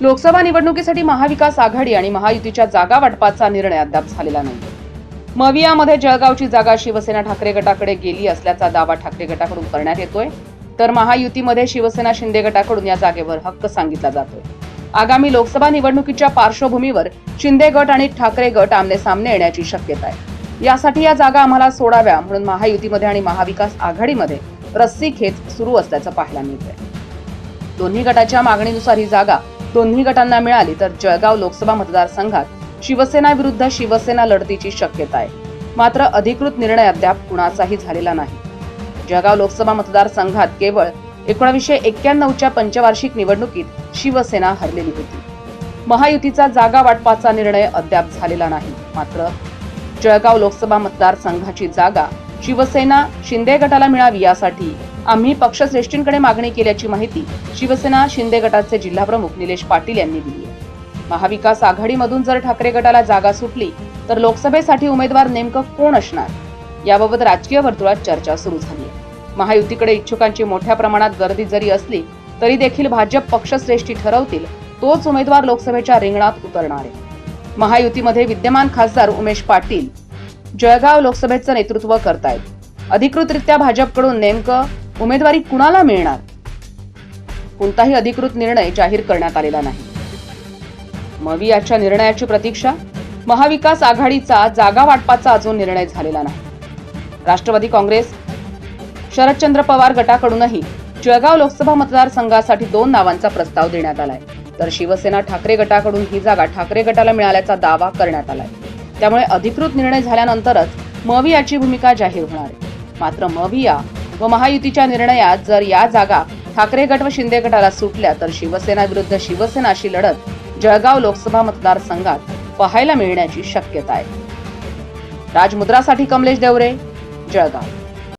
लोकसभा निवडणुकीसाठी महाविकास आघाडी आणि महायुतीच्या जागा वाटपाचा निर्णय अद्याप झालेला नाही. मवियामध्ये जळगावची जागा शिवसेना ठाकरे गटाकडे गेली असल्याचा दावा ठाकरे गटाकडून करण्यात येतोय. तर महायुतीमध्ये शिवसेना शिंदे गटाकडून या जागेवर हक्क सांगितला जातोय. आगामी लोकसभा निवडणुकीच्या पार्श्वभूमीवर शिंदे गट आणि ठाकरे गट आमने सामने येण्याची शक्यता आहे. यासाठी या जागा आम्हाला सोडाव्या म्हणून महायुतीमध्ये आणि महाविकास आघाडीमध्ये रस्सी खेच सुरू असल्याचं पाहायला मिळतंय. दोन्ही गटाच्या मागणीनुसार ही जागा दोन्ही गटांना मिळाली तर जळगाव लोकसभा मतदारसंघात शिवसेना विरुद्ध शिवसेना लढतीची शक्यता आहे. मात्र अधिकृत निर्णय अद्याप कुणाचाही झालेला नाही. जळगाव लोकसभा मतदारसंघात केवळ एकोणावीसशे एक्क्याण्णवच्या पंचवार्षिक निवडणुकीत शिवसेना हरलेली होती. महायुतीचा जागा वाटपाचा निर्णय अद्याप झालेला नाही. मात्र जळगाव लोकसभा मतदारसंघाची जागा शिवसेना शिंदे गटाला मिळावी यासाठी आम्ही पक्षश्रेष्ठींकडे मागणी केल्याची माहिती शिवसेना शिंदे गटाचे जिल्हाप्रमुख निलेश पाटील यांनी दिली आहे. महाविकास आघाडीमधून जर ठाकरे गटाला जागा सुटली तर लोकसभेसाठी उमेदवार नेमकं कोण असणार? याबाबत राजकीय वर्तुळात चर्चा सुरू झाली आहे. महायुतीकडे इच्छुकांची मोठ्या प्रमाणात गर्दी जरी असली तरी देखील भाजप पक्षश्रेष्ठी ठरवतील तोच उमेदवार लोकसभेच्या रिंगणात उतरणार आहे. महायुतीमध्ये विद्यमान खासदार उमेश पाटील जळगाव लोकसभेचं नेतृत्व करतायत. अधिकृतरित्या भाजपकडून नेमकं उमेदवारी कुणाला मिळणार? कोणताही अधिकृत निर्णय जाहीर करण्यात आलेला नाही. मवी याच्या निर्णयाची प्रतीक्षा महाविकास आघाडीचा जागा वाटपाचा अजून निर्णय झालेला नाही. राष्ट्रवादी काँग्रेस शरदचंद्र पवार गटाकडूनही जळगाव लोकसभा मतदारसंघासाठी दोन नावांचा प्रस्ताव देण्यात आलाय. तर शिवसेना ठाकरे गटाकडून ही जागा ठाकरे गटाला मिळाल्याचा दावा करण्यात आलाय. त्यामुळे अधिकृत निर्णय झाल्यानंतरच मवियाची भूमिका जाहीर होणार आहे. मात्र मविया व महायुतीच्या निर्णयात जर या जागा ठाकरे गट व शिंदे गटाला सुटल्या तर शिवसेना विरुद्ध शिवसेना अशी लढत जळगाव लोकसभा मतदारसंघात पाहायला मिळण्याची शक्यता आहे. राजमुद्रासाठी कमलेश देवरे जळगाव.